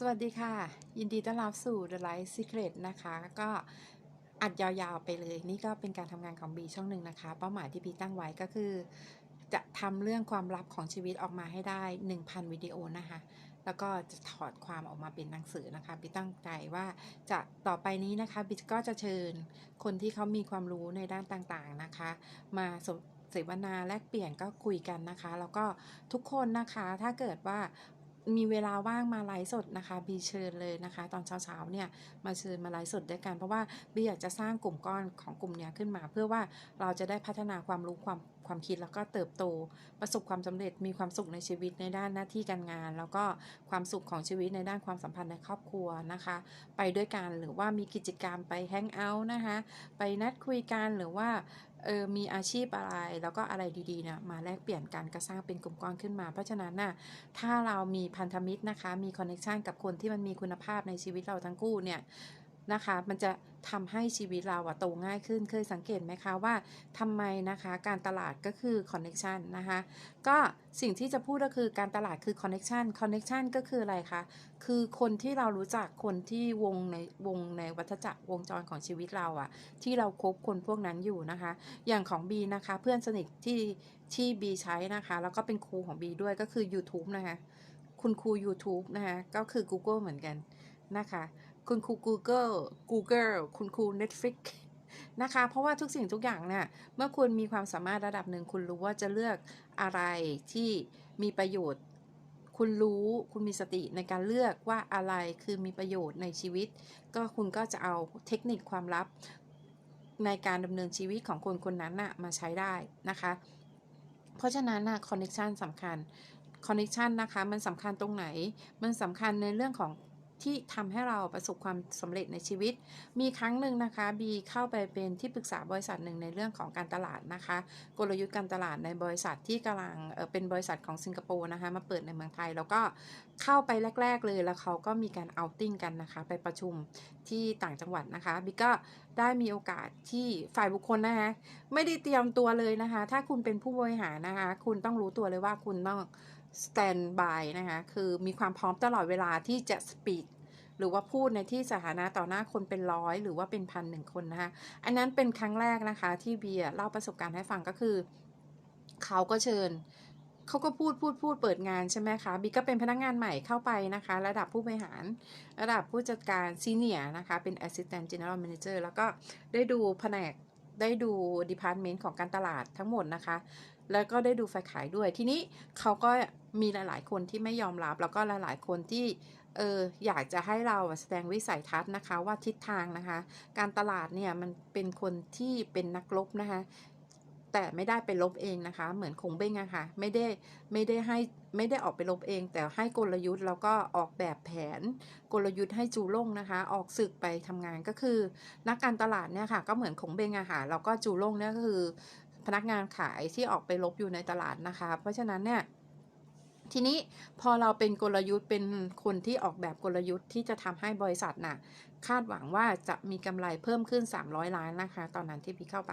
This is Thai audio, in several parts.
สวัสดีค่ะ ยินดีต้อนรับสู่ The Light Secret นะคะ ก็อัดยาวๆไปเลย นี่ก็เป็นการทำงานของบีช่องหนึ่งนะคะ เป้าหมายที่บีตั้งไว้ก็คือ จะทำเรื่องความลับของชีวิตออกมาให้ได้ 1,000 วิดีโอนะคะ แล้วก็จะถอดความออกมาเป็นหนังสือนะคะบีตั้งใจว่าจะต่อไปนี้นะคะบีก็จะเชิญคนที่เขามีความรู้ในด้านต่างๆนะคะ มาสเสวนาแลกเปลี่ยนก็คุยกันนะคะ แล้วก็ทุกคนนะคะถ้าเกิดว่า มีเวลาว่างมาไลฟ์สดนะคะบีเชิญเลยนะคะ ตอนเช้าๆเนี่ยมาเชิญมาไลฟ์สดด้วยกัน เพราะว่าบีอยากจะสร้างกลุ่มก้อนของกลุ่มเนี้ยขึ้นมา เพื่อว่าเราจะได้พัฒนาความรู้ความความคิดแล้วก็เติบโต ประสบความสำเร็จมีความสุขในชีวิตในด้านหน้าที่การงาน แล้วก็ความสุขของชีวิตในด้านความสัมพันธ์ในครอบครัวนะคะ ไปด้วยกันหรือว่ามีกิจกรรมไปแฮงเอาท์นะคะ ไปนัดคุยกันหรือว่า เออมีอาชีพอะไรแล้วก็อะไรดีๆนะมาแลกเปลี่ยนกันก็สร้างเป็นกลุ่มก้อนขึ้นมา เพราะฉะนั้นน่ะถ้าเรามีพันธมิตรนะคะ มีคอนเน t ชันกับคนที่มันมีคุณภาพในชีวิตเราทั้งคู่เนี่ย นะคะ มันจะทำให้ชีวิตเราอะโตง่ายขึ้นเคยสังเกตไหมคะว่าทำไมนะคะการตลาดก็คือคอนเน t ชันนะคะก็สิ่งที่จะพูดก็คือการตลาดคือคอนเน t ชันคอนเน t ชันก็คืออะไรคะคือคนที่เรารู้จักคนที่วงในวงในวัฏจักรวงจรของชีวิตเราอะที่เราคบคนพวกนั้นอยู่นะคะ อย่างของบีนะคะ เพื่อนสนิทที่ที่บีใช้นะคะ แล้วก็เป็นครูของบีด้วยก็คือ YouTube นะคะ คุณครู YouTube นะคะ ก็คือ Google เหมือนกันนะคะ คุณครู Google Google คุณครู Netflix นะคะ เพราะว่าทุกสิ่งทุกอย่างเนี่ยเมื่อคุณมีความสามารถระดับหนึ่งคุณรู้ว่าจะเลือกอะไรที่มีประโยชน์ คุณรู้คุณมีสติในการเลือกว่าอะไรคือมีประโยชน์ในชีวิต ก็คุณก็จะเอาเทคนิคความลับในการดำเนินชีวิตของคนคนนั้นน่ะมาใช้ได้นะคะ เพราะฉะนั้นนะคอนเน t ชันสำคัญคอนเน t ชันนะคะ มันสำคัญตรงไหน มันสำคัญในเรื่องของ ที่ทำให้เราประสบความสำเร็จในชีวิต มีครั้งหนึ่งนะคะบีเข้าไปเป็นที่ปรึกษาบริษัทหนึ่งในเรื่องของการตลาดนะคะ กลยุทธ์การตลาดในบริษัทที่กำลังเป็นบริษัทของสิงคโปร์นะคะมาเปิดในเมืองไทย แล้วก็เข้าไปแรก ๆ เลยแล้วเขาก็มีการเอาท์ติ้งกันนะคะไปประชุมที่ต่างจังหวัดนะคะบีก็ได้มีโอกาสที่ฝ่ายบุคคลนะคะไม่ได้เตรียมตัวเลยนะคะ ถ้าคุณเป็นผู้บริหารนะคะ คุณต้องรู้ตัวเลยว่าคุณต้อง stand by นะคะ คือมีความพร้อมตลอดเวลาที่จะ speak หรือว่าพูดในที่สาธารณะต่อหน้าคนเป็นร้อย หรือว่าเป็นพันหนึ่งคนนะคะ อันนั้นเป็นครั้งแรกนะคะ ที่เบียร์เล่าประสบการณ์ให้ฟังก็คือ เขาก็เชิญเขาก็พูดพูดพูดเปิดงานใช่ไหมคะบีก็เป็นพนักงานใหม่เข้าไปนะคะ ระดับผู้บริหาร ระดับผู้จัดการซีเนียนะคะ เป็น Assistant General Manager แล้วก็ได้ดูแผนกได้ดู Department ของการตลาดทั้งหมดนะคะ แล้วก็ได้ดูฝ่ายขายด้วย ทีนี้เขาก็มีหลาย ๆ คนที่ไม่ยอมรับ แล้วก็หลาย ๆ คนที่เอออยากจะให้เราแสดงวิสัยทัศน์นะคะว่าทิศทางนะคะ การตลาดเนี่ยมันเป็นคนที่เป็นนักรบนะคะ แต่ไม่ได้ไปลบเองนะคะ เหมือนคงเบ้งอะค่ะไม่ได้ไม่ได้ให้ไม่ได้ออกไปลบเอง แต่ให้กลยุทธ์แล้วก็ออกแบบแผนกลยุทธ์ให้จูล่งนะคะ ออกศึกไปทำงานก็คือ นักการตลาดเนี่ยค่ะก็เหมือนคงเบ้งอะค่ะแล้วก็จูล่งเนี่ยก็คือ พนักงานขายที่ออกไปลบอยู่ในตลาดนะคะ เพราะฉะนั้นเนี่ยทีนี้พอเราเป็นกลยุทธ์เป็นคนที่ออกแบบกลยุทธ์ที่จะทำให้บริษัทน่ะคาดหวังว่าจะมีกำไรเพิ่มขึ้น 300 ล้านนะคะ ตอนนั้นที่พี่เข้าไป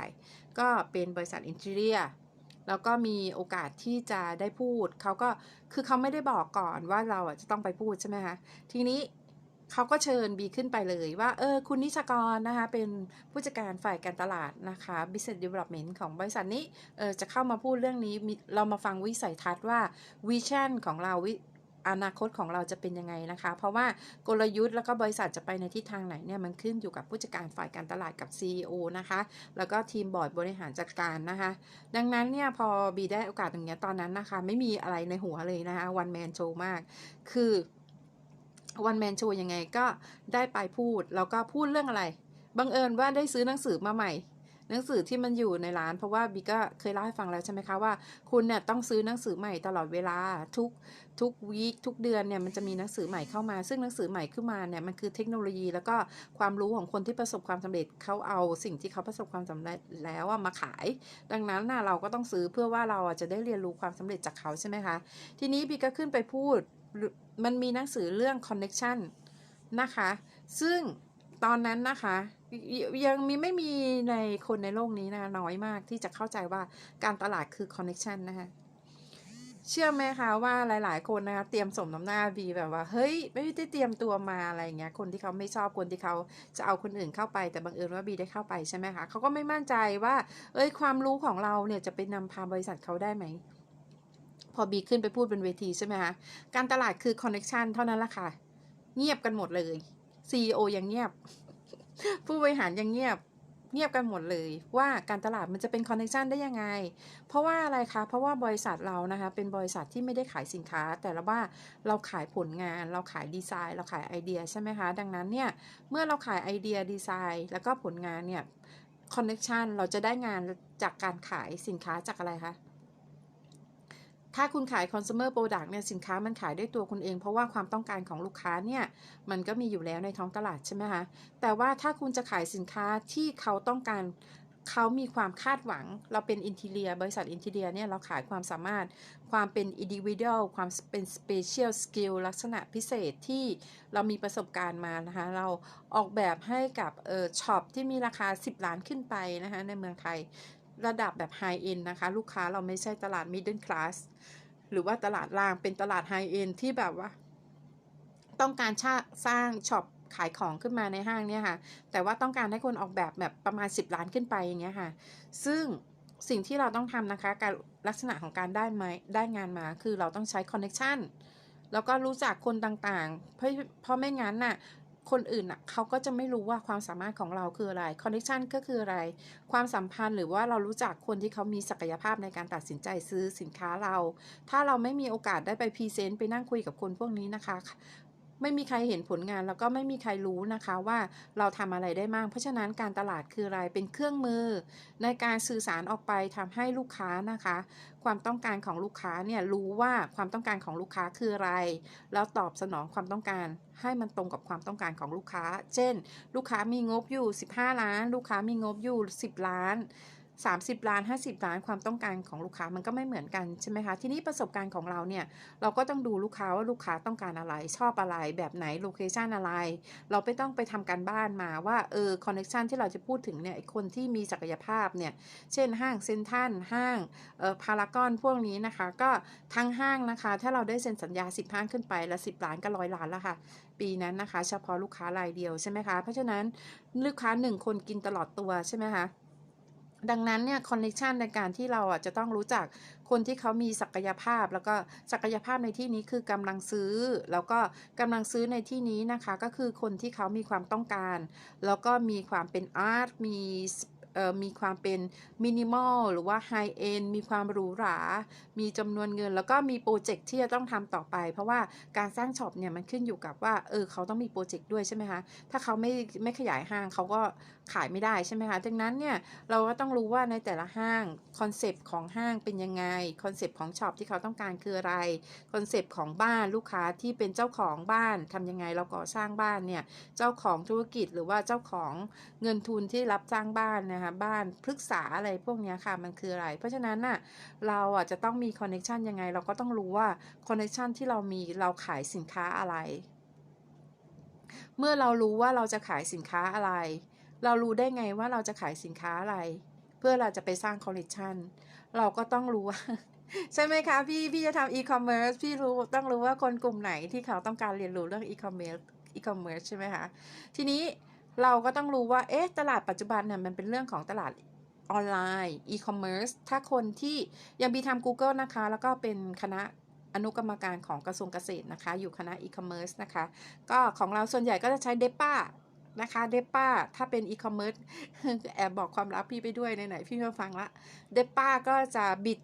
ก็เป็นบริษัทอินเทเรียแล้วก็มีโอกาสที่จะได้พูดเขาก็คือเขาไม่ได้บอกก่อนว่าเราจะต้องไปพูดใช่ไหมคะทีนี้ เขาก็เชิญบีขึ้นไปเลยว่า เออ คุณนิชกรนะคะ เป็นผู้จัดการฝ่ายการตลาดนะคะ Business Development ของบริษัทนี้ เออ จะเข้ามาพูดเรื่องนี้มีเรามาฟังวิสัยทัศน์ว่าวิชั่นของเราวิอนาคตของเราจะเป็นยังไงนะคะ เพราะว่ากลยุทธ์แล้วก็บริษัทจะไปในทิศทางไหนเนี่ยมันขึ้นอยู่กับผู้จัดการฝ่ายการตลาดกับ CEO นะคะ แล้วก็ทีมบอร์ดบริหารจัดการนะคะ ดังนั้นเนี่ยพอบีได้โอกาสตรงเนี้ยตอนนั้นนะคะ ไม่มีอะไรในหัวเลยนะคะวันแมนโชว์มาก คือ วันแมนโชว์ยังไงก็ได้ไปพูด แล้วก็พูดเรื่องอะไร บังเอิญว่าได้ซื้อหนังสือมาใหม่ หนังสือที่มันอยู่ในร้าน เพราะว่าบีก็เคยเล่าให้ฟังแล้วใช่ไหมคะว่า คุณเนี่ยต้องซื้อหนังสือใหม่ตลอดเวลาทุกทุกวีคทุกเดือนเนี่ยมันจะมีหนังสือใหม่เข้ามา ซึ่งหนังสือใหม่ขึ้นมาเนี่ยมันคือเทคโนโลยี แล้วก็ความรู้ของคนที่ประสบความสำเร็จเขาเอาสิ่งที่เขาประสบความสำเร็จแล้วอะมาขาย ดังนั้นน่ะเราก็ต้องซื้อเพื่อว่าเราอะจะได้เรียนรู้ความสำเร็จจากเขาใช่ไหมคะ ทีนี้บีก็ขึ้นไปพูด มันมีหนังสือเรื่อง connection นะคะ ซึ่งตอนนั้นนะคะยังมีไม่มีในคนในโลกนี้นะน้อยมากที่จะเข้าใจว่าการตลาดคือ connection นะคะเชื่อไหมคะว่าหลาย ๆ คนนะคะเตรียมสมน้ำหน้าบีแบบว่า เฮ้ย ไม่ได้เตรียมตัวมาอะไรเงี้ยคนที่เขาไม่ชอบคนที่เขาจะเอาคนอื่นเข้าไป แต่บังเอิญว่าบีได้เข้าไปใช่ไหมคะเขาก็ไม่มั่นใจว่า เอ้ยความรู้ของเราเนี่ยจะไปนำพาบริษัทเขาได้ไหม พอบีขึ้นไปพูดบนเวทีใช่ไหมคะการตลาดคือคอนเน็ชันเท่านั้นแหละค่ะ เงียบกันหมดเลย CEO ยังเงียบ ผู้บริหารยังเงียบเงียบกันหมดเลยว่าการตลาดมันจะเป็นคอนเนคชันได้ยังไง เพราะว่าอะไรคะ เพราะว่าบริษัทเรานะคะเป็นบริษัทที่ไม่ได้ขายสินค้า แต่ละว่าเราขายผลงาน เราขายดีไซน์ เราขายไอเดียใช่ไหมคะ ดังนั้นเนี่ยเมื่อเราขายไอเดียดีไซน์ แล้วก็ผลงานเนี่ยคอนเนคชันเราจะได้งานจากการขายสินค้าจากอะไรคะ ถ้าคุณขาย consumer product เนี่ยสินค้ามันขายด้วยตัวคุณเอง เพราะว่าความต้องการของลูกค้าเนี่ยมันก็มีอยู่แล้วในท้องตลาดใช่ไหมคะ แต่ว่าถ้าคุณจะขายสินค้าที่เขาต้องการเขามีความคาดหวัง เราเป็นอินทีเลียบริษัทอินทีเลียเนี่ยเราขายความสามารถ ความเป็น individual ความเป็น special skill ลักษณะพิเศษที่เรามีประสบการณ์มานะคะ เราออกแบบให้กับเออช็อปที่มีราคา 10 ล้านขึ้นไปนะคะในเมืองไทย ระดับแบบ high end นะคะ ลูกค้าเราไม่ใช่ตลาด middle class หรือว่าตลาดล่างเป็นตลาด high end ที่แบบว่า ต้องการสร้างช็อปขายของขึ้นมาในห้างเนี่ยค่ะ แต่ว่าต้องการให้คนออกแบบแบบประมาณ 10 ล้านขึ้นไปอย่างเงี้ยค่ะ ซึ่งสิ่งที่เราต้องทำนะคะ การลักษณะของการได้ไหมได้งานมาคือเราต้องใช้คอนเน็ชันแล้วก็รู้จักคนต่างๆ เพราะเพราะไม่งั้นน่ะ คนอื่นน่ะเขาก็จะไม่รู้ว่าความสามารถของเราคืออะไรคอนเน็ชันก็คืออะไร ความสัมพันธ์หรือว่าเรารู้จักคนที่เขามีศักยภาพในการตัดสินใจซื้อสินค้าเรา ถ้าเราไม่มีโอกาสได้ไปพรีเซนต์ไปนั่งคุยกับคนพวกนี้นะคะ ไม่มีใครเห็นผลงานแล้วก็ไม่มีใครรู้นะคะว่าเราทำอะไรได้บ้างเพราะฉะนั้นการตลาดคืออะไรเป็นเครื่องมือ ในการสื่อสารออกไปทำให้ลูกค้านะคะ ความต้องการของลูกค้าเนี่ยรู้ว่าความต้องการของลูกค้าคืออะไร แล้วตอบสนองความต้องการให้มันตรงกับความต้องการของลูกค้า เช่น ลูกค้ามีงบอยู่ 15 ล้าน ลูกค้ามีงบอยู่ 10 ล้าน 30 ล้าน 50 ล้านความต้องการของลูกค้ามันก็ไม่เหมือนกันใช่ไหมคะ ทีนี้ประสบการณ์ของเราเนี่ย เราก็ต้องดูลูกค้าว่าลูกค้าต้องการอะไร ชอบอะไร แบบไหนโลเคชันอะไร เราไม่ต้องไปทำการบ้านมาว่าเออคอนเนคชันที่เราจะพูดถึงเนี่ยคนที่มีศักยภาพเนี่ย เช่นห้างเซ็นทรัลห้างเอ่อพารากอนพวกนี้นะคะ ก็ทั้งห้างนะคะ ถ้าเราได้เซ็นสัญญา 10 ห้างขึ้นไปละ10 ล้านก็ร้อยล้านแล้วค่ะปีนั้นนะคะ เฉพาะลูกค้ารายเดียวใช่ไหมคะเพราะฉะนั้นลูกค้าหนึ่งคนกินตลอดตัวใช่ไหมคะ ดังนั้นเนี่ยคอนเนคชันในการที่เราอะจะต้องรู้จักคนที่เขามีศักยภาพ แล้วก็ศักยภาพในที่นี้คือกำลังซื้อ แล้วก็กำลังซื้อในที่นี้นะคะ ก็คือคนที่เขามีความต้องการ แล้วก็มีความเป็นอาร์ตมี มีความเป็นมินิมอลหรือว่าไฮเอนมีความหรูหรา มีจำนวนเงิน แล้วก็มีโปรเจกต์ที่จะต้องทำต่อไป เพราะว่าการสร้างช็อปเนี่ยมันขึ้นอยู่กับว่าเออเขาต้องมีโปรเจกต์ด้วยใช่ไหมคะถ้าเขาไม่ไม่ขยายห้างเขาก็ขายไม่ได้ใช่ไหมคะดังนั้นเนี่ยเราก็ต้องรู้ว่าในแต่ละห้างคอนเซปต์ของห้างเป็นยังไงคอนเซปต์ของช็อปที่เขาต้องการคืออะไรคอนเซปต์ของบ้านลูกค้าที่เป็นเจ้าของบ้านทำยังไงเราก่อสร้างบ้านเนี่ยเจ้าของธุรกิจหรือว่าเจ้าของเงินทุนที่รับจ้างบ้านนะคะบ้านพฤกษาอะไรพวกนี้ค่ะมันคืออะไร เพราะฉะนั้นน่ะเราอะจะต้องมีคอนเนคชันยังไง เราก็ต้องรู้ว่าคอนเนคชันที่เรามีเราขายสินค้าอะไร เมื่อเรารู้ว่าเราจะขายสินค้าอะไร เรารู้ได้ไงว่าเราจะขายสินค้าอะไร เพื่อเราจะไปสร้างคอลเลคชันเราก็ต้องรู้ว่าใช่ไหมคะพี่พี่จะทำอีคอมเมิร์ซพี่รู้ต้องรู้ว่าคนกลุ่มไหนที่เขาต้องการเรียนรู้เรื่องอีคอมเมิร์ซอีคอมเมิร์ซใช่ไหมคะทีนี้ เราก็ต้องรู้ว่า เอ๊ะ ตลาดปัจจุบันเนี่ยมันเป็นเรื่องของตลาดออนไลน์อีคอมเมิร์ซถ้าคนที่ยังบีทำ Google นะคะ แล้วก็เป็นคณะอนุกรรมการของกระทรวงเกษตรนะคะ อยู่คณะอีคอมเมิร์ซนะคะ ก็ของเราส่วนใหญ่ก็จะใช้เดป้านะคะเดป้าถ้าเป็นอีคอมเมิร์ซแอบบอกความลับพี่ไปด้วยไหนๆพี่มาฟังละเดป้าก็จะบิด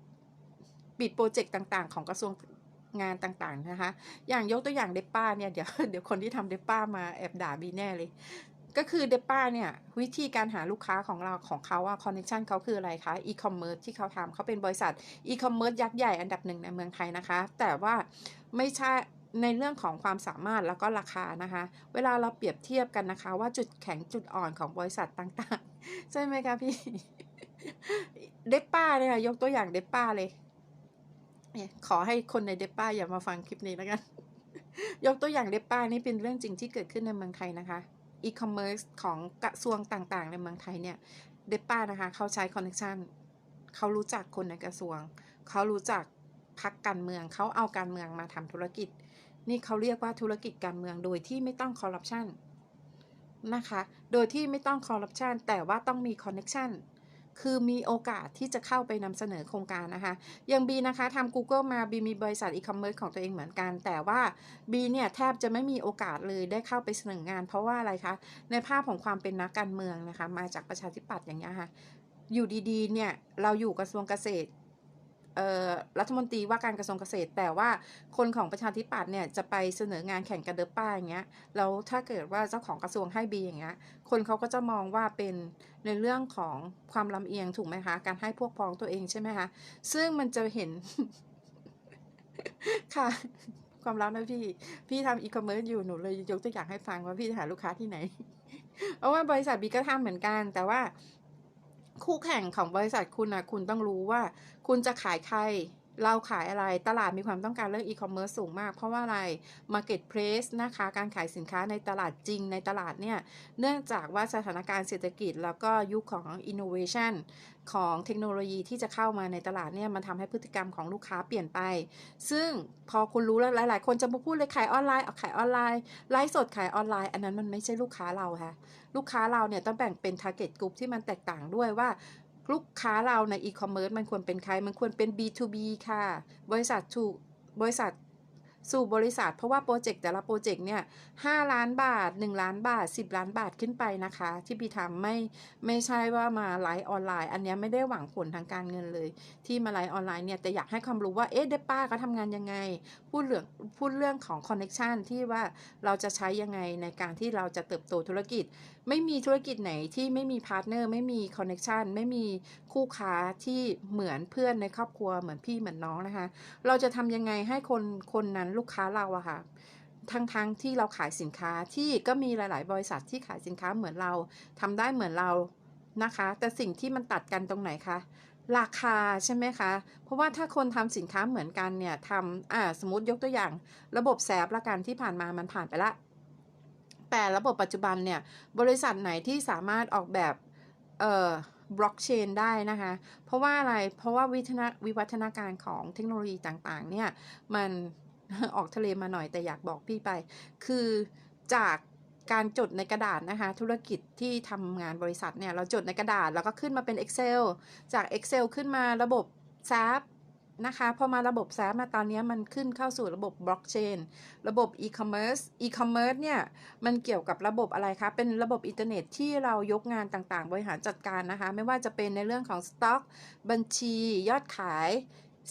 บิดโปรเจกต์ต่างๆ ของกระทรวงงานต่างๆนะคะ อย่างยกตัวอย่างเดป้าเนี่ย เดี๋ยวเดี๋ยวคนที่ทำเดป้ามาแอบด่าบีแน่เลย ก็คือเดป้าเนี่ย วิธีการหาลูกค้าของเราของเขาอะคอนเนคชันเขาคืออะไรคะอีคอมเมิร์ซที่เขาทำเขาเป็นบริษัทอีคอมเมิร์ซยักษ์ใหญ่อันดับหนึ่งในเมืองไทยนะคะ แต่ว่าไม่ใช่ในเรื่องของความสามารถแล้วก็ราคานะคะ เวลาเราเปรียบเทียบกันนะคะ ว่าจุดแข็งจุดอ่อนของบริษัทต่างๆ ใช่ไหมคะพี่เดป้าเนี่ยยกตัวอย่างเดป้าเลยเนี่ยขอให้คนในเดป้าอย่ามาฟังคลิปนี้แล้วกัน ยกตัวอย่างเดป้านี่เป็นเรื่องจริงที่เกิดขึ้นในเมืองไทยนะคะ อีคอมเมิร์ซของกระทรวงต่างๆ ในเมืองไทยเนี่ยเดป้านะคะเขาใช้คอนเนคชันเขารู้จักคนในกระทรวง เขารู้จักพักการเมือง เขาเอาการเมืองมาทำธุรกิจ นี่เขาเรียกว่าธุรกิจการเมืองโดยที่ไม่ต้องคอร์รัปชันนะคะ โดยที่ไม่ต้องคอร์รัปชันแต่ว่าต้องมีคอนเน็ชัน คือมีโอกาสที่จะเข้าไปนำเสนอโครงการนะคะ อย่างบีนะคะทำ Google มาบีมีบริษัทอีคอมเมิร์ซของตัวเองเหมือนกัน แต่ว่าบีเนี่ยแทบจะไม่มีโอกาสเลยได้เข้าไปเสนองาน เพราะว่าอะไรคะ ในภาพของความเป็นนักการเมืองนะคะ มาจากประชาธิปัตย์อย่างเงี้ยค่ะ อยู่ดีๆเนี่ยเราอยู่กระทรวงเกษตร รัฐมนตรีว่าการกระทรวงเกษตร แต่ว่าคนของประชาธิปัตย์เนี่ยจะไปเสนองานแข่งกันเดอป้าอย่างเงี้ยแล้วถ้าเกิดว่าเจ้าของกระทรวงให้บีอย่างเงี้ยคนเขาก็จะมองว่าเป็นในเรื่องของความลำเอียงถูกไหมคะการให้พวกพ้องตัวเองใช่ไหมคะซึ่งมันจะเห็นค่ะ ความลับนะพี่ พี่ทำอีคอมเมิร์ซอยู่หนูเลยยกตัวอย่างให้ฟังว่าพี่จะหาลูกค้าที่ไหนเพราะว่าบริษัทบีก็ทำเหมือนกัน แต่ว่า คู่แข่งของบริษัทคุณนะคุณต้องรู้ว่า คุณจะขายใคร เราขายอะไรตลาดมีความต้องการเรื่องอีคอมเมิร์ซสูงมาก เพราะว่าอะไร Marketplace นะคะ การขายสินค้าในตลาดจริงในตลาดเนี่ย เนื่องจากว่าสถานการณ์เศรษฐกิจ แล้วก็ยุคของ innovation ของเทคโนโลยีที่จะเข้ามาในตลาดเนี่ย มันทำให้พฤติกรรมของลูกค้าเปลี่ยนไป ซึ่งพอคุณรู้แล้วหลาย ๆ คนจะมาพูดเลยขายออนไลน์เอาขายออนไลน์ไลฟ์สดขายออนไลน์ อันนั้นมันไม่ใช่ลูกค้าเราค่ะลูกค้าเราเนี่ยต้องแบ่งเป็น target group ที่มันแตกต่างด้วยว่า ลูกค้าเราในอีคอมเมิร์ซมันควรเป็นใคร มันควรเป็น B2B ค่ะ บริษัทถูกบริษัทสู่บริษัท เพราะว่าโปรเจกต์แต่ละโปรเจกต์เนี่ย5ล้านบาท 1 ล้านบาท 10 ล้านบาทขึ้นไปนะคะ ที่พี่ทำไม่ไม่ใช่ว่ามาไลฟ์ออนไลน์ อันนี้ไม่ได้หวังผลทางการเงินเลย ที่มาไลฟ์ออนไลน์เนี่ยแต่อยากให้ความรู้ว่าเอ๊ะเดป้าเขาทำงานยังไง พูดเรื่องพูดเรื่องของคอนเน็ชันที่ว่าเราจะใช้ยังไงในการที่เราจะเติบโตธุรกิจ ไม่มีธุรกิจไหนที่ไม่มีพาร์ทเนอร์ไม่มีคอนเน็ชันไม่มีคู่ค้าที่เหมือนเพื่อนในครอบครัวเหมือนพี่เหมือนน้องนะคะ เราจะทำยังไงให้คนคนนั้นลูกค้าเราอะค่ะทั้งทั้งที่เราขายสินค้าที่ก็มีหลาย ๆ บริษัทที่ขายสินค้าเหมือนเราทำได้เหมือนเรานะคะ แต่สิ่งที่มันตัดกันตรงไหนคะ ราคาใช่ไหมคะ เพราะว่าถ้าคนทำสินค้าเหมือนกันเนี่ยทำอ่าสมมติยกตัวอย่าง ระบบแซฟละกันที่ผ่านมามันผ่านไปละ แต่ระบบปัจจุบันเนี่ยบริษัทไหนที่สามารถออกแบบเอ่อบล็อกเชนได้นะคะ เพราะว่าอะไร เพราะว่าวิทนาวิวัฒนาการของเทคโนโลยีต่างๆเนี่ยมันออกทะเลมาหน่อยแต่อยากบอกพี่ไป คือจาก การจดในกระดาษนะคะ ธุรกิจที่ทำงานบริษัทเนี่ยเราจดในกระดาษแล้วก็ขึ้นมาเป็น Excel จาก Excel ขึ้นมาระบบ SAP นะคะพอมาระบบ SAP มาตอนนี้มันขึ้นเข้าสู่ระบบบล็อกเชนระบบ e-commerce e-commerce เนี่ย มันเกี่ยวกับระบบอะไรคะ เป็นระบบอินเทอร์เน็ตที่เรายกงานต่างๆ บริหารจัดการนะคะ ไม่ว่าจะเป็นในเรื่องของสต็อกบัญชี ยอดขาย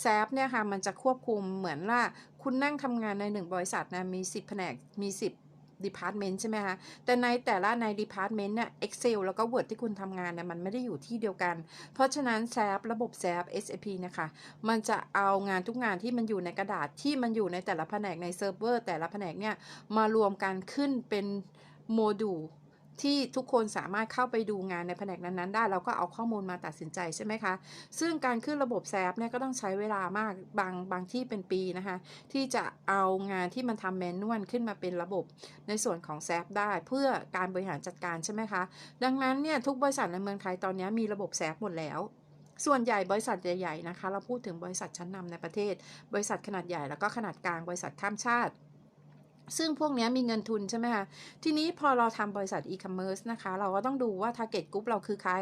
แซฟเนี่ยค่ะ มันจะควบคุมเหมือนว่าคุณนั่งทำงานในหนึ่งบริษัทนะ มี 10 แผนกมี 10 department ใช่ไหมคะ แต่ในแต่ละใน department เนี่ย Excel แล้วก็ Word ที่คุณทำงานเนี่ยมันไม่ได้อยู่ที่เดียวกัน เพราะฉะนั้น SAP ระบบ SAP SAP นะคะ มันจะเอางานทุกงานที่มันอยู่ในกระดาษที่มันอยู่ในแต่ละแผนกในเซิร์ฟเวอร์แต่ละแผนกเนี่ยมารวมกันขึ้นเป็นโมดูล ที่ทุกคนสามารถเข้าไปดูงานในแผนกนั้นๆ ได้เราก็เอาข้อมูลมาตัดสินใจใช่ไหมคะ ซึ่งการขึ้นระบบแซฟเนี่ยก็ต้องใช้เวลามากบางบางที่เป็นปีนะคะ ที่จะเอางานที่มันทำแมนนวลขึ้นมาเป็นระบบในส่วนของแซฟได้เพื่อการบริหารจัดการใช่ไหมคะ ดังนั้นเนี่ยทุกบริษัทในเมืองไทยตอนนี้มีระบบแซฟหมดแล้วส่วนใหญ่บริษัทใหญ่ๆนะคะ เราพูดถึงบริษัทชั้นนำในประเทศ บริษัทขนาดใหญ่แล้วก็ขนาดกลางบริษัทข้ามชาติ ซึ่งพวกนี้มีเงินทุนใช่ไหมคะ ทีนี้พอเราทำบริษัทอีคอมเมิร์ซนะคะ เราก็ต้องดูว่า target group เราคือใคร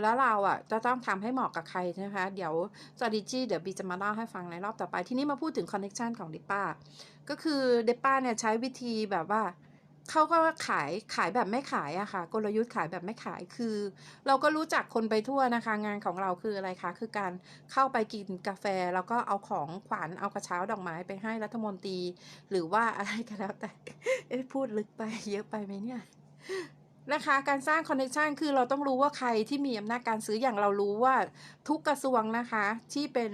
แล้วเราอะจะต้องทำให้เหมาะกับใครนะคะ เดี๋ยว strategy เดี๋ยวบีจะมาเล่าให้ฟังในรอบต่อไป ทีนี้มาพูดถึง connection ของ d e p a ก็คือเดป้าเนี่ยใช้วิธีแบบว่า เขาก็ขายขายแบบไม่ขายอะค่ะ กลยุทธ์ขายแบบไม่ขายคือ เราก็รู้จักคนไปทั่วนะคะ งานของเราคืออะไรคะคือการเข้าไปกินกาแฟ แล้วก็เอาของขวัญเอากระเช้าดอกไม้ไปให้รัฐมนตรี หรือว่าอะไรก็แล้วแต่พูดลึกไปเยอะไปไหมเนี่ย นะคะ การสร้างคอนเนคชันคือเราต้องรู้ว่าใครที่มีอำนาจการซื้ออย่างเรารู้ว่าทุกกระทรวงนะคะ ที่เป็น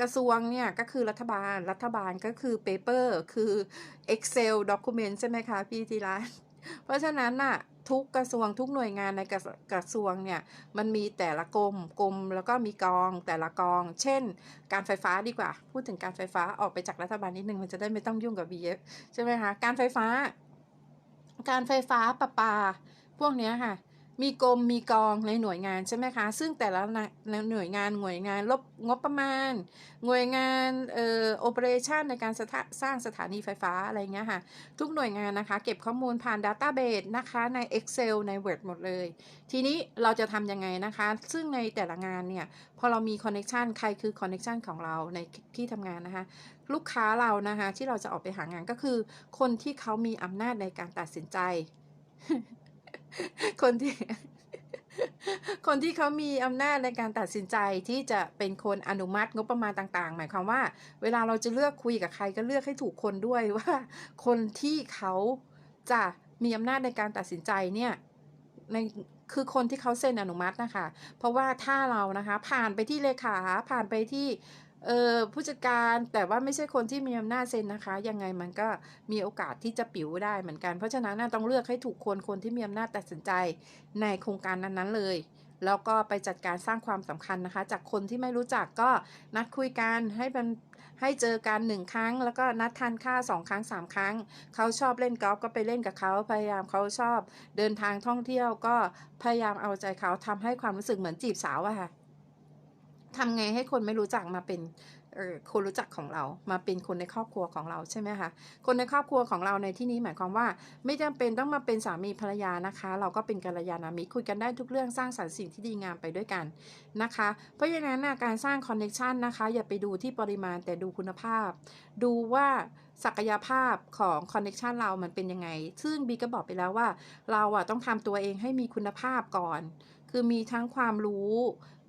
กระทรวงเนี่ยก็คือรัฐบาล รัฐบาลก็คือ paper คือ Excel document ใช่ไหมคะพี่ธีรัตน์เพราะฉะนั้นน่ะทุกกระทรวงทุกหน่วยงานในกระกระทรวงเนี่ยมันมีแต่ละกรมกรมแล้วก็มีกองแต่ละกอง เช่น การไฟฟ้าดีกว่า พูดถึงการไฟฟ้าออกไปจากรัฐบาลนิดนึงมันจะได้ไม่ต้องยุ่งกับ BF ใช่ไหมคะการไฟฟ้า การไฟฟ้าประปา พวกนี้ค่ะ มีกรมมีกองในหน่วยงานใช่ไหมคะ ซึ่งแต่ละหน่วยงานหน่วยงานลบงบประมาณ หน่วยงานเอ่อโอเปอเรชันในการสสร้างสถานีไฟฟ้าอะไรเงี้ยค่ะ ทุกหน่วยงานนะคะ เก็บข้อมูลผ่าน Database นะคะใน Excel ใน Word หมดเลย ทีนี้เราจะทำยังไงนะคะ ซึ่งในแต่ละงานเนี่ย พอเรามีคอนเน็ชันใครคือคอนเน็ชันของเราในที่ทำงานนะคะลูกค้าเรานะคะที่เราจะออกไปหางานก็คือ คนที่เขามีอำนาจในการตัดสินใจ คนที่ คนที่เขามีอำนาจในการตัดสินใจที่จะเป็นคนอนุมัติงบประมาณต่างๆ หมายความว่า เวลาเราจะเลือกคุยกับใครก็เลือกให้ถูกคนด้วยว่า คนที่เขาจะมีอำนาจในการตัดสินใจเนี่ยในคือคนที่เขาเซ็นอนุมัตินะคะ เพราะว่าถ้าเรานะคะ ผ่านไปที่เลขาผ่านไปที่ เออผู้จัดการแต่ว่าไม่ใช่คนที่มีอำนาจเซ็นนะคะ ยังไงมันก็มีโอกาสที่จะปิวได้เหมือนกัน เพราะฉะนั้นต้องเลือกให้ถูกคนคนที่มีอำนาจตัดสินใจในโครงการนั้นๆเลย แล้วก็ไปจัดการสร้างความสำคัญนะคะ จากคนที่ไม่รู้จักก็นัดคุยกันให้มันให้เจอกันหนึ่งครั้ง แล้วก็นัดทานข้าวสองครั้งสามครั้ง เขาชอบเล่นกอล์ฟก็ไปเล่นกับเขาพยายามเขาชอบ เดินทางท่องเที่ยวก็พยายามเอาใจเขาทำให้ความรู้สึกเหมือนจีบสาวอะค่ะ ทำไงให้คนไม่รู้จักมาเป็นคนรู้จักของเรา มาเป็นคนในครอบครัวของเราใช่ไหมคะคนในครอบครัวของเราในที่นี้หมายความว่า ไม่จำเป็นต้องมาเป็นสามีภรรยานะคะ เราก็เป็นกัลยาณมิตรคุยกันได้ทุกเรื่องสร้างสรรค์สิ่งที่ดีงามไปด้วยกันนะคะ เพราะฉะนั้นนะการสร้างคอนเน t ชันนะคะ อย่าไปดูที่ปริมาณแต่ดูคุณภาพ ดูว่าศักยภาพของคอนเน t ชันเรามันเป็นยังไง ซึ่งบีก็บอกไปแล้วว่า เราอะต้องทำตัวเองให้มีคุณภาพก่อน คือมีทั้งความรู้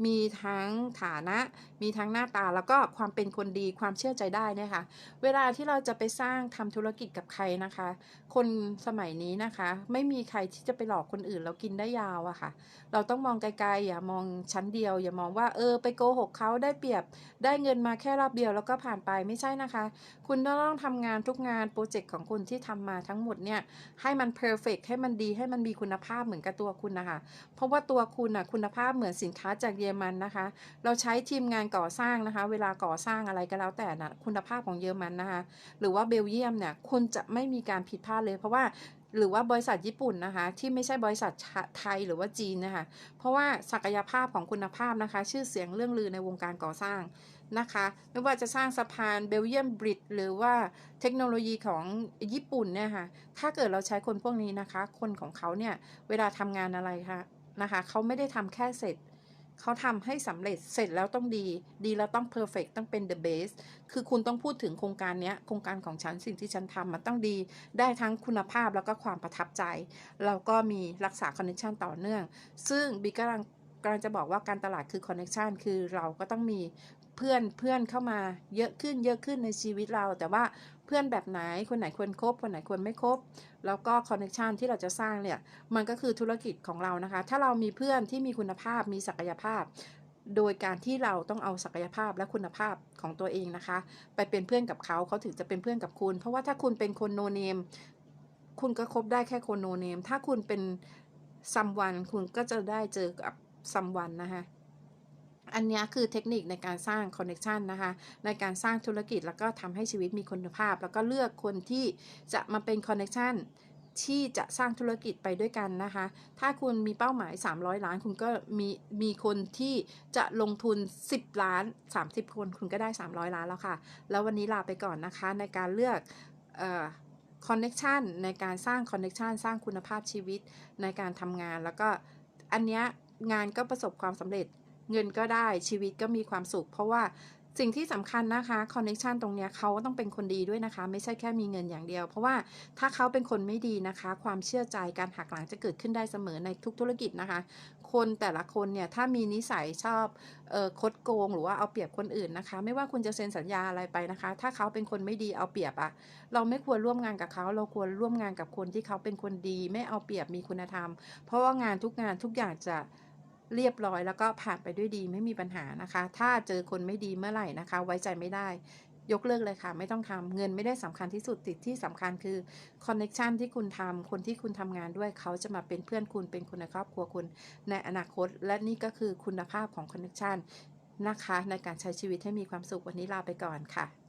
มีทั้งฐานะ มีทั้งหน้าตาแล้วก็ความเป็นคนดีความเชื่อใจได้เนี่ยค่ะเวลาที่เราจะไปสร้างทำธุรกิจกับใครนะคะ คนสมัยนี้นะคะ ไม่มีใครที่จะไปหลอกคนอื่นแล้วกินได้ยาวอะค่ะ เราต้องมองไกลๆอย่ามองชั้นเดียว อย่ามองว่าเออไปโกหกเขาได้เปรียบได้เงินมาแค่รอบเดียวแล้วก็ผ่านไปไม่ใช่นะคะ คุณต้องทำงานทุกงานโปรเจกต์ของคุณที่ทำมาทั้งหมดเนี่ยให้มันเพอร์เฟกให้มันดีให้มันมีคุณภาพเหมือนกับตัวคุณนะคะ เพราะว่าตัวคุณนะคุณภาพเหมือนสินค้าจากเยอรมันนะคะ เราใช้ทีมงานก่อสร้างนะคะ เวลาก่อสร้างอะไรก็แล้วแต่นะคุณภาพของเยอรมันนะคะ หรือว่าเบลเยียมเนี่ยคุณจะไม่มีการผิดพลาดเลย เพราะว่าหรือว่าบริษัทญี่ปุ่นนะคะ ที่ไม่ใช่บริษัทไทยหรือว่าจีนนะคะ เพราะว่าศักยภาพของคุณภาพนะคะ ชื่อเสียงเรื่องลือในวงการก่อสร้างนะคะ ไม่ว่าจะสร้างสะพานเบลเยียมบริดหรือว่าเทคโนโลยีของญี่ปุ่นเนี่ยค่ะถ้าเกิดเราใช้คนพวกนี้นะคะ คนของเขาเนี่ยเวลาทำงานอะไรคะนะคะเขาไม่ได้ทำแค่เสร็จ เขาทำให้สำเร็จเสร็จแล้วต้องดี ดีแล้วต้อง perfect ต้องเป็น the best คือคุณต้องพูดถึงโครงการนี้โครงการของฉันสิ่งที่ฉันทำมันต้องดี ได้ทั้งคุณภาพแล้วก็ความประทับใจ แล้วก็มีรักษา connection ต่อเนื่อง ซึ่งบีกำลังกำลังจะบอกว่าการตลาดคือ connection คือเราก็ต้องมีเพื่อนเพื่อนเข้ามาเยอะขึ้นเยอะขึ้นในชีวิตเรา แต่ว่า เพื่อนแบบไหนคนไหนควรครบคนไหนควรไม่ครบแล้วก็คอนเนคชันที่เราจะสร้างเนี่ยมันก็คือธุรกิจของเรานะคะ ถ้าเรามีเพื่อนที่มีคุณภาพมีศักยภาพ โดยการที่เราต้องเอาศักยภาพและคุณภาพของตัวเองนะคะ ไปเป็นเพื่อนกับเขาเขาถึงจะเป็นเพื่อนกับคุณ เพราะว่าถ้าคุณเป็นคนโนเนมคุณก็คบได้แค่คนโนเนมถ้าคุณเป็นซัมวันคุณก็จะได้เจอกับซัมวันนะคะ อันนี้คือเทคนิคในการสร้างคอนเน t ชันนะคะ ในการสร้างธุรกิจแล้วก็ทำให้ชีวิตมีคุณภาพ แล้วก็เลือกคนที่จะมาเป็นคอนเน t ชันที่จะสร้างธุรกิจไปด้วยกันนะคะ ถ้าคุณมีเป้าหมาย 300 ล้าน คุณก็มีมีคนที่จะลงทุน 10 ล้าน 30 คน คุณก็ได้ 300 ล้านแล้วค่ะ แล้ววันนี้ลาไปก่อนนะคะ ในการเลือกคอนเน็ชันในการสร้างคอนเน็ชันสร้างคุณภาพชีวิตในการทำงาน แล้วก็อันนี้งานก็ประสบความสำเร็จ เงินก็ได้ชีวิตก็มีความสุข เพราะว่าสิ่งที่สำคัญนะคะคอนเนคชันตรงนี้เขาต้องเป็นคนดีด้วยนะคะ ไม่ใช่แค่มีเงินอย่างเดียว เพราะว่าถ้าเขาเป็นคนไม่ดีนะคะ ความเชื่อใจการหักหลังจะเกิดขึ้นได้เสมอในทุกธุรกิจนะคะ คนแต่ละคนเนี่ยถ้ามีนิสัยชอบเอ่อคดโกง หรือว่าเอาเปรียบคนอื่นนะคะ ไม่ว่าคุณจะเซ็นสัญญาอะไรไปนะคะ ถ้าเขาเป็นคนไม่ดีเอาเปรียบอะเราไม่ควรร่วมงานกับเขา เราควรร่วมงานกับคนที่เขาเป็นคนดี ไม่เอาเปรียบมีคุณธรรม เพราะว่างานทุกงานทุกอย่างจะ เรียบร้อยแล้วก็ผ่านไปด้วยดีไม่มีปัญหานะคะ ถ้าเจอคนไม่ดีเมื่อไหร่นะคะ ไว้ใจไม่ได้ ยกเลิกเลยค่ะ ไม่ต้องทำเงินไม่ได้สำคัญที่สุดติดที่สำคัญคือคอนเน็ชันที่คุณทำคนที่คุณทำงานด้วยเขาจะมาเป็นเพื่อนคุณเป็นคนในครอบครัวคุณในอนาคต และนี่ก็คือคุณภาพของคอนเน็ชันนะคะ ในการใช้ชีวิตให้มีความสุขวันนี้ลาไปก่อนค่ะ